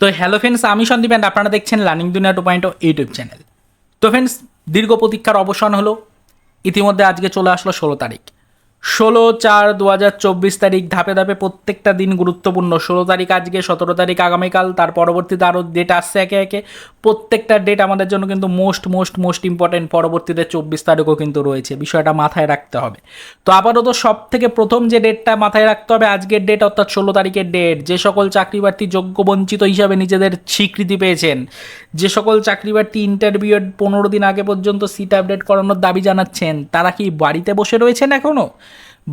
তো hello friends আমি Sandeep and আপনারা দেখছেন learning Duniya two point YouTube channel তো ফ্রেন্ডস দীর্ঘ প্রতীক্ষার অবসান হলো। ইতিমধ্যে আজকে চলে আসলো ষোলো তারিখ। ষোলো চার দু হাজার চব্বিশ তারিখ ধাপে ধাপে প্রত্যেকটা দিন গুরুত্বপূর্ণ। ষোলো তারিখ আজকে, সতেরো তারিখ আগামীকাল, তার পরবর্তীতে আরও ডেট আসছে একে একে। প্রত্যেকটা ডেট আমাদের জন্য কিন্তু মোস্ট মোস্ট মোস্ট ইম্পর্টেন্ট পরবর্তীতে চব্বিশ তারিখও কিন্তু রয়েছে। বিষয়টা মাথায় রাখতে হবে। তো আপাতত সব থেকে প্রথম যে ডেটটা মাথায় রাখতে হবে আজকের ডেট অর্থাৎ ষোলো তারিখের ডেট যে সকল চাকরি প্রার্থী যোগ্য বঞ্চিত হিসাবে নিজেদের স্বীকৃতি পেয়েছেন, যে সকল চাকরি প্রার্থী ইন্টারভিউয়ের পনেরো দিন আগে পর্যন্ত সিট আপডেট করানোর দাবি জানাচ্ছেন, তারা কি বাড়িতে বসে রয়েছেন এখনও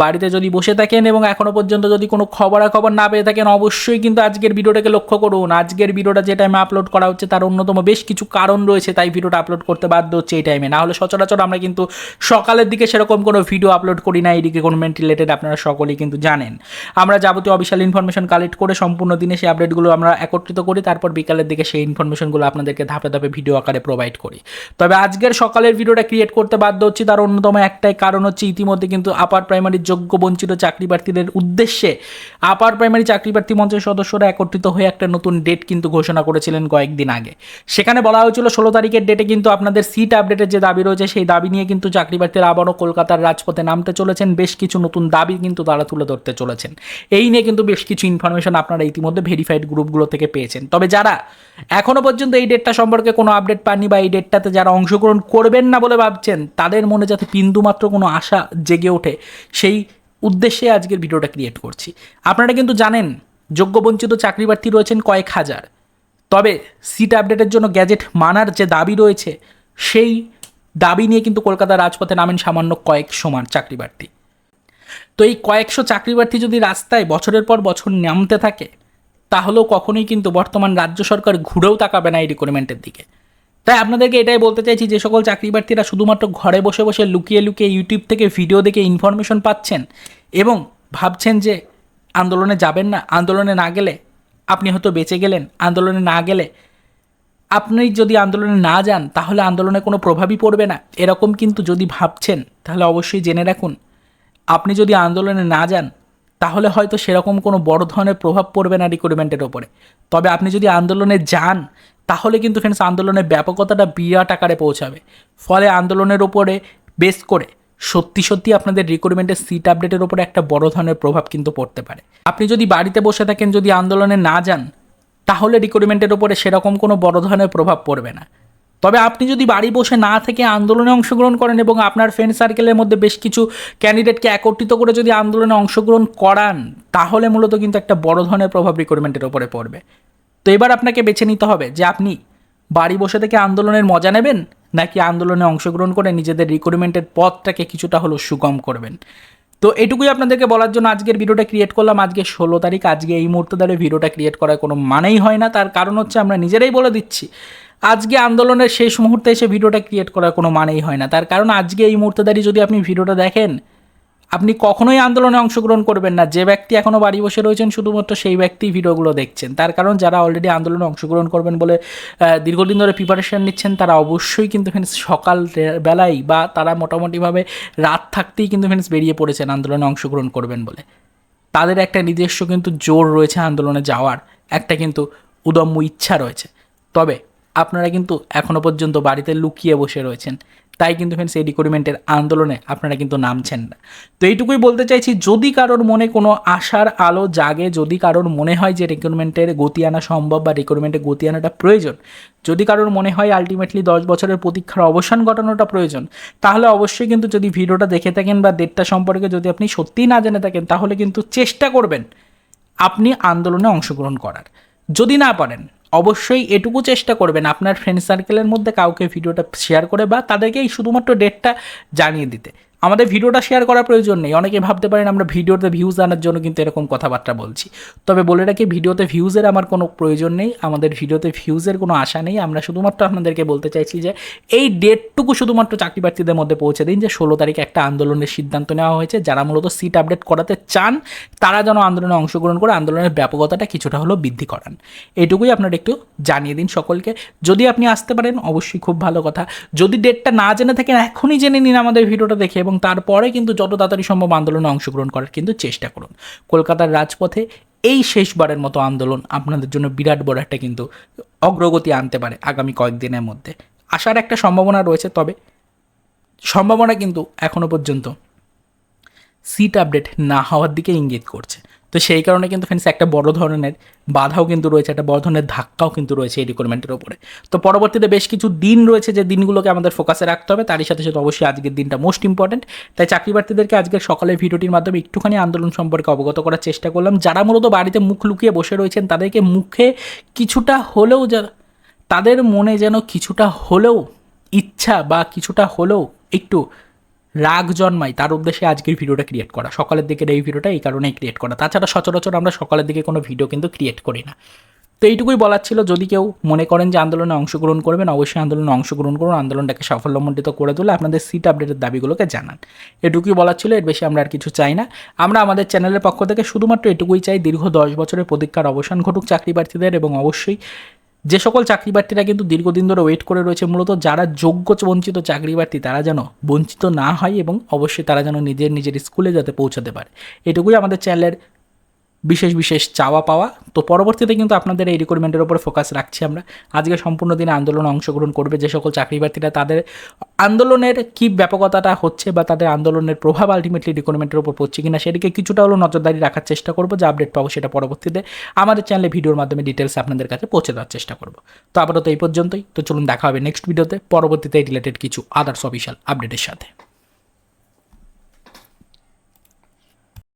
বাড়িতে যদি বসে থাকেন এবং এখনও পর্যন্ত যদি কোনো খবরাখবর না পেয়ে থাকেন, অবশ্যই কিন্তু আজকের ভিডিওটাকে লক্ষ্য করুন। আজকের ভিডিওটা যে টাইমে আপলোড করা হচ্ছে তার অন্যতম বেশ কিছু কারণ রয়েছে, তাই ভিডিওটা আপলোড করতে বাধ্য হচ্ছে এই টাইমে না হলে সচরাচর আমরা কিন্তু সকালের দিকে সেরকম কোনো ভিডিও আপলোড করি না এই রিক্রুটমেন্ট রিলেটেড আপনারা সকলেই কিন্তু জানেন। আমরা যাবতীয় অফিসিয়াল ইনফরমেশন কালেক্ট করে সম্পূর্ণ দিনে সেই আপডেটগুলো আমরা একত্রিত করি, তারপর বিকালের দিকে সেই ইনফরমেশনগুলো আপনাদেরকে ধাপে ধাপে ভিডিও আকারে প্রোভাইড করি। তবে আজকের সকালের ভিডিওটা ক্রিয়েট করতে বাধ্য হচ্ছি, তার অন্যতম একটাই কারণ হচ্ছে ইতিমধ্যে কিন্তু আপার প্রাইমারির যোগ্য বঞ্চিত চাকরি প্রার্থীদের উদ্দেশ্যে আপার প্রাইমারি চাকরি প্রার্থী মঞ্চের সদস্যরা একত্রিত হয়ে একটা নতুন ডেট কিন্তু ঘোষণা করেছিলেন কয়েকদিন আগে। সেখানে বলা হয়েছিল ষোলো তারিখের ডেটে কিন্তু আপনাদের সিট আপডেটের যে দাবি রয়েছে, সেই দাবি নিয়ে কিন্তু চাকরি প্রার্থীরা আবারও কলকাতার রাজপথে নামতে চলেছেন। বেশ কিছু নতুন দাবি কিন্তু তারা তুলে ধরতে চলেছেন। এই নিয়ে কিন্তু বেশ কিছু ইনফরমেশন আপনারা ইতিমধ্যে ভেরিফাইড গ্রুপগুলো থেকে পেয়েছেন। তবে যারা এখনও পর্যন্ত এই ডেটটা সম্পর্কে কোনো আপডেট পাননি বা এই ডেটটাতে যারা অংশগ্রহণ করবেন না বলে ভাবছেন, তাদের মনে যাতে বিন্দুমাত্র কোনো আশা জেগে ওঠে, সেই উদ্দেশ্যে আজকের ভিডিওটা ক্রিয়েট করছি। আপনারা কিন্তু জানেন, যোগ্য বঞ্চিত চাকরি প্রার্থী রয়েছেন কয়েক হাজার। তবে সিট আপডেটের জন্য গ্যাজেট মানার যে দাবি রয়েছে, সেই দাবি নিয়ে কিন্তু কলকাতার রাজপথে নামেন সামান্য কয়েক সমান চাকরি প্রার্থী তো এই কয়েকশো চাকরি প্রার্থী যদি রাস্তায় বছরের পর বছর নামতে থাকে, তাহলেও কখনোই কিন্তু বর্তমান রাজ্য সরকার ঘুরেও তাকাবে না এই রিক্রুটমেন্টের দিকে। তাই আপনাদেরকে এটাই বলতে চাইছি, যে সকল চাকরি প্রার্থীরা শুধুমাত্র ঘরে বসে বসে লুকিয়ে লুকিয়ে ইউটিউব থেকে ভিডিও দেখে ইনফরমেশন পাচ্ছেন এবং ভাবছেন যে আন্দোলনে যাবেন না, আন্দোলনে না গেলে আপনি হয়তো বেঁচে গেলেন, আন্দোলনে না গেলে আপনি যদি আন্দোলনে না যান, তাহলে আন্দোলনে কোনো প্রভাবই পড়বে না। এরকম কিন্তু যদি ভাবছেন, তাহলে অবশ্যই জেনে রাখুন, আপনি যদি আন্দোলনে না যান, তাহলে হয়তো সেরকম কোনো বড় ধরনের প্রভাব পড়বে না রিক্রুটমেন্টের ওপরে। তবে আপনি যদি আন্দোলনে যান তাহলে কিন্তু ফ্রেন্ডস আন্দোলনের ব্যাপকতাটা বিরাট আকারে পৌঁছাবে। ফলে আন্দোলনের ওপরে বেস করে সত্যি সত্যি আপনাদের রিক্রুটমেন্টের সিট আপডেটের ওপরে একটা বড় ধরনের প্রভাব কিন্তু পড়তে পারে। আপনি যদি বাড়িতে বসে থাকেন, যদি আন্দোলনে না যান, তাহলে রিক্রুটমেন্টের ওপরে সেরকম কোনো বড় ধরনের প্রভাব পড়বে না। তবে আপনি যদি বাড়ি বসে না থেকে আন্দোলনে অংশগ্রহণ করেন এবং আপনার ফ্রেন্ড সার্কেলের মধ্যে বেশ কিছু ক্যান্ডিডেটকে একত্রিত করে যদি আন্দোলনে অংশগ্রহণ করান, তাহলে মূলত কিন্তু একটা বড় ধরনের প্রভাব রিক্রুটমেন্টের ওপরে পড়বে। তো এবার আপনাকে বেছে নিতে হবে যে আপনি বাড়ি বসে থেকে আন্দোলনের মজা নেবেন নাকি আন্দোলনে অংশগ্রহণ করে নিজেদের রিক্রুটমেন্টের পথটাকে কিছুটা হলেও সুগম করবেন। তো এটুকুই আপনাদেরকে বলার জন্য আজকের ভিডিওটা ক্রিয়েট করলাম। আজকে ষোলো তারিখ, আজকে এই মুহূর্তে দাঁড়িয়ে ভিডিওটা ক্রিয়েট করার কোনো মানেই হয় না। তার কারণ হচ্ছে আমরা নিজেরাই বলে দিচ্ছি, আজকে আন্দোলনের শেষ মুহূর্তে এসে ভিডিওটা ক্রিয়েট করার কোনো মানেই হয় না। তার কারণ আজকে এই মুহূর্তে দাঁড়িয়ে যদি আপনি ভিডিওটা দেখেন আপনি কখনোই আন্দোলনে অংশগ্রহণ করবেন না। যে ব্যক্তি এখনও বাড়ি বসে রয়েছেন, শুধুমাত্র সেই ব্যক্তি ভিডিওগুলো দেখছেন। তার কারণ যারা অলরেডি আন্দোলনে অংশগ্রহণ করবেন বলে দীর্ঘদিন ধরে প্রিপারেশন নিচ্ছেন, তারা অবশ্যই কিন্তু ফ্রেন্ডস সকাল বেলায় বা তারা মোটামুটিভাবে রাত থাকতেই কিন্তু ফ্রেন্ডস বেরিয়ে পড়েছেন আন্দোলনে অংশগ্রহণ করবেন বলে। তাদের একটা নিজস্ব কিন্তু জোর রয়েছে আন্দোলনে যাওয়ার। একটা কিন্তু উদম্য ইচ্ছা রয়েছে। তবে আপনারা কিন্তু এখনও পর্যন্ত বাড়িতে লুকিয়ে বসে রয়েছেন। তাই কিন্তু ফ্রেন্ডস এই রিক্রুটমেন্টের আন্দোলনে আপনারা কিন্তু নামছেন না। তো এইটুকুই বলতে চাইছি, যদি কারোর মনে কোনো আশার আলো জাগে, যদি কারোর মনে হয় যে রিক্রুটমেন্টের গতি আনা সম্ভব বা রিক্রুটমেন্টের গতি আনাটা প্রয়োজন, যদি কারোর মনে হয় আলটিমেটলি দশ বছরের প্রতীক্ষার অবসান ঘটানোটা প্রয়োজন, তাহলে অবশ্যই কিন্তু যদি ভিডিওটা দেখে থাকেন বা ডেটটা সম্পর্কে যদি আপনি সত্যিই না জেনে থাকেন, তাহলে কিন্তু চেষ্টা করবেন আপনি আন্দোলনে অংশগ্রহণ করার। যদি না পারেন অবশ্যই এটুকু চেষ্টা করবেন আপনার ফ্রেন্ড সার্কেলের মধ্যে কাউকে ভিডিওটা শেয়ার করে বা তাদেরকে শুধুমাত্র ডেটটা জানিয়ে দিতে। আমাদের ভিডিওটা শেয়ার করার প্রয়োজন নেই। অনেকে ভাবতে পারেন আমরা ভিডিওতে ভিউজ আনার জন্য কিন্তু এরকম কথাবার্তা বলছি। তবে বলে রাখি, ভিডিওতে ভিউজের আমার কোনো প্রয়োজন নেই, আমাদের ভিডিওতে ভিউজের কোনো আশা নেই। আমরা শুধুমাত্র আপনাদেরকে বলতে চাইছি যে, এই ডেটটুকু শুধুমাত্র চাকরি প্রার্থীদের মধ্যে পৌঁছে দিন যে, ষোলো তারিখে একটা আন্দোলনের সিদ্ধান্ত নেওয়া হয়েছে, যারা মূলত সিট আপডেট করাতে চান, তারা যেন আন্দোলনে অংশগ্রহণ করে আন্দোলনের ব্যাপকতাটা কিছুটা হলেও বৃদ্ধি করান। এটুকুই আপনারা একটু জানিয়ে দিন সকলকে। যদি আপনি আসতে পারেন, অবশ্যই খুব ভালো কথা। যদি ডেটটা না জেনে থাকেন, এখনই জেনে নিন আমাদের ভিডিওটা দেখে এবং তারপরে কিন্তু যত তাড়াতাড়ি সম্ভব আন্দোলনে অংশগ্রহণ করার কিন্তু চেষ্টা করুন। কলকাতার রাজপথে এই শেষবারের মতো আন্দোলন আপনাদের জন্য বিরাট বড় একটা কিন্তু অগ্রগতি আনতে পারে আগামী কয়েকদিনের মধ্যে। আসার একটা সম্ভাবনা রয়েছে, তবে সম্ভাবনা কিন্তু এখনও পর্যন্ত সিট আপডেট না হওয়ার দিকে ইঙ্গিত করছে। তো সেই কারণে কিন্তু ফ্রেন্ডস একটা বড় ধরনের বাধাও কিন্তু রয়েছে, একটা বড় ধরনের ধাক্কাও কিন্তু রয়েছে এই রিক্রুটমেন্টের ওপরে তো পরবর্তীতে বেশ কিছু দিন রয়েছে যে দিনগুলোকে আমাদের ফোকাসে রাখতে হবে, তারই সাথে সাথে অবশ্যই আজকের দিনটা মোস্ট ইম্পর্টেন্ট তাই চাকরি প্রার্থীদেরকে আজকের সকালের ভিডিওটির মাধ্যমে একটুখানি আন্দোলন সম্পর্কে অবগত করার চেষ্টা করলাম। যারা মূলত বাড়িতে মুখ লুকিয়ে বসে রয়েছেন, তাদেরকে মুখে কিছুটা হলেও তাদের মনে যেন কিছুটা হলেও ইচ্ছা বা কিছুটা হলেও একটু রাগ জন্মায়, তার উদ্দেশ্যে আজকের ভিডিওটা ক্রিয়েট করা। সকালের দিকের এই ভিডিওটা এই কারণেই ক্রিয়েট করা। তাছাড়া সচরাচর আমরা সকালের দিকে কোনো ভিডিও কিন্তু ক্রিয়েট করি না। তো এইটুকুই বলার ছিল, যদি কেউ মনে করেন যে আন্দোলনে অংশগ্রহণ করবেন, অবশ্যই আন্দোলনে অংশগ্রহণ করুন, আন্দোলনটাকে সাফল্যমণ্ডিত করে তুলে আপনাদের সিট আপডেটের দাবিগুলোকে জানান। এটুকুই বলার ছিল, এর বেশি আমরা আর কিছু চাই না। আমরা আমাদের চ্যানেলের পক্ষ থেকে শুধুমাত্র এটুকুই চাই, দীর্ঘ দশ বছরের প্রতীক্ষার অবসান ঘটুক চাকরি প্রার্থীদের এবং অবশ্যই যে সকল চাকরি প্রার্থীরা কিন্তু দীর্ঘদিন ধরে ওয়েট করে রয়েছে, মূলত যারা যোগ্য বঞ্চিত চাকরি প্রার্থী তারা যেন বঞ্চিত না হয় এবং অবশ্যই তারা যেন নিজের নিজের স্কুলে যাতে পৌঁছাতে পারে। এটুকুই আমাদের চ্যানেলের বিশেষ বিশেষ চাওয়া পাওয়া। তো পরবর্তীতে কিন্তু আপনাদের এই রিক্রুটমেন্টের উপরে ফোকাস রাখছি আমরা। আজকে সম্পূর্ণ দিনে আন্দোলনে অংশগ্রহণ করবে যে সকল চাকরি প্রার্থীরা তাদের আন্দোলনের কী ব্যাপকতাটা হচ্ছে বা তাদের আন্দোলনের প্রভাব আলটিমেটলি রিক্রুটমেন্টের উপর পড়ছে কিনা, সেদিকে কিছুটা হলেও নজরদারি রাখার চেষ্টা করব, যে আপডেট পাবো সেটা পরবর্তীতে আমাদের চ্যানেলে ভিডিওর মাধ্যমে ডিটেলস আপনাদের কাছে পৌঁছে দেওয়ার চেষ্টা করব। তো আপাতত এই পর্যন্তই। তো চলুন দেখা হবে নেক্সট ভিডিওতে পরবর্তীতে রিলেটেড কিছু আদার্স অফিসিয়াল আপডেটের সাথে।